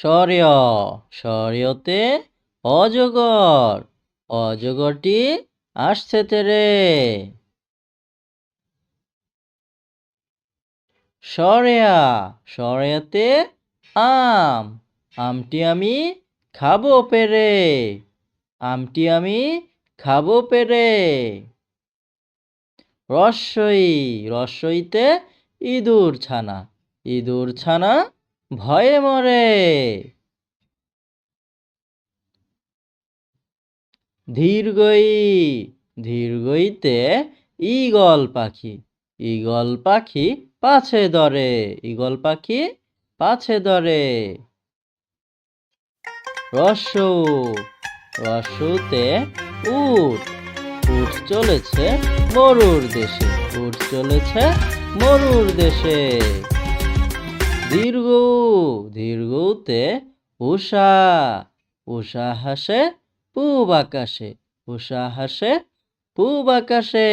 সরিয়, সরিয়তে অজগর, অজগরটি আসছে তেরে। সরেয়া, সরেয়াতে আম, আমটি আমি খাব পেরে, আমটি আমি খাব পেরে। রস্যই রস্যইতে ইঁদুর ছানা ইঁদুর ছানা ভয়ে মরে। ধীরগই ধীরগইতে ঈগল পাখি ঈগল পাখি পাছে ধরে, ঈগল পাখি পাছে ধরে। রস্য রস্যতে উট উট চলেছে মরুর দেশে, উট চলেছে মরুর দেশে। দীর্ঘ দীর্ঘতে উষা উষা হাসে পূব আকাশে উষা হাসে পূব আকাশে।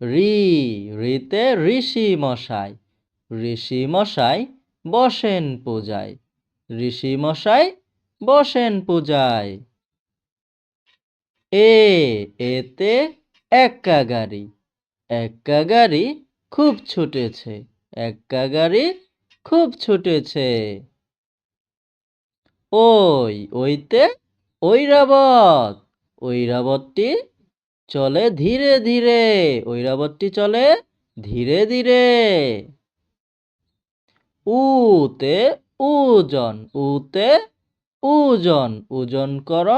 রি, রিতে ঋষি মশাই ঋষি মশাই বসেন পূজায়, ঋষি মশাই বসেন পূজায়। এ এতে এক্কা গাড়ি একা গাড়ি খুব ছুটেছে। এক্কা গাড়ি খুব ছুটেছে। ওই, ওইতে ঐরাবত, ঐরাবতটি চলে ধীরে ধীরে, ঐরাবতটি চলে ধীরে ধীরে। উতে ওজন উতে ওজন ওজন কর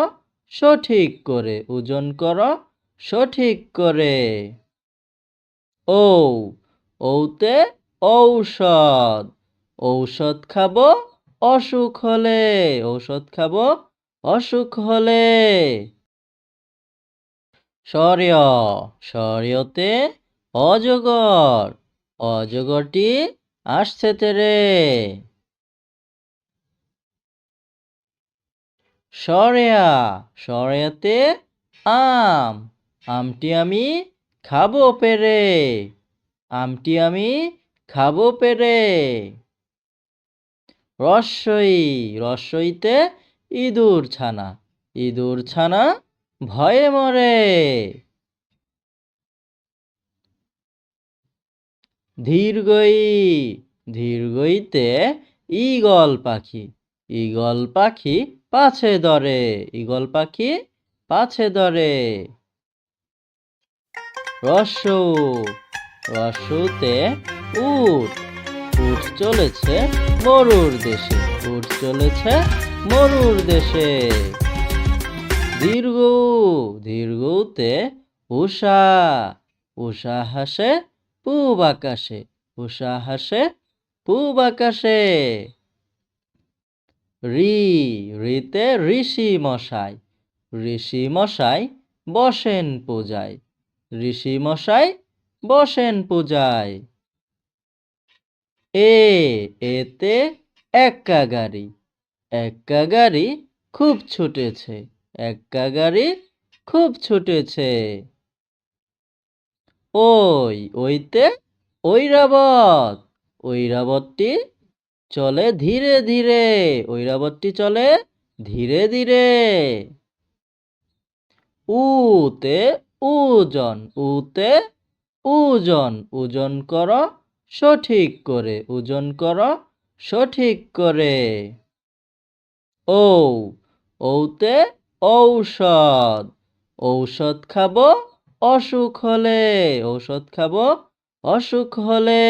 সঠিক করে ওজন কর সঠিক করে। ও ঔতে ঔষধ। ঔষধ খাব, অসুখ হলে। ঔষধ খাব, অসুখ হলে। সর্য সর্যতে অজগর। অজগরটি আসছে তেরে। সরেয়া সরেয়াতে আম। আমটি আমি খাব পেরে। আমটি আমি খাব পেরে। রস্যই রস্যইতে ইঁদুর ছানা ইঁদুর ছানা ভয়ে মরে। ধীরগই ধীরগইতে ঈগল পাখি ঈগল পাখি পাছে ধরে, ঈগল পাখি পাছে ধরে। রস্য রস্যতে উট। উট চলেছে মরুর দেশে, উট চলেছে মরুর দেশে। দীর্ঘ দীর্ঘতে উষা উষা হাসে পূব আকাশে উষা হাসে পূব আকাশে। রি, রিতে ঋষি মশাই ঋষি মশাই বসেন পূজায়, ঋষি মশাই বসেন পূজায়। এ, এতে এক্কা গাড়ি। এক্কা গাড়ি খুব ছুটেছে। এক্কা গাড়ি খুব ছুটেছে। ওই, ওইতে ঐরাবত ঐরাবতটি চলে ধীরে ধীরে। ঐরাবতটি চলে ধীরে ধীরে। উতে ওজন উতে ওজন ওজন কর সঠিক করে। ওজন কর, সঠিক করে। ও ঔতে ঔষধ। ঔষধ খাব অসুখ হলে। ঔষধ খাব অসুখ হলে।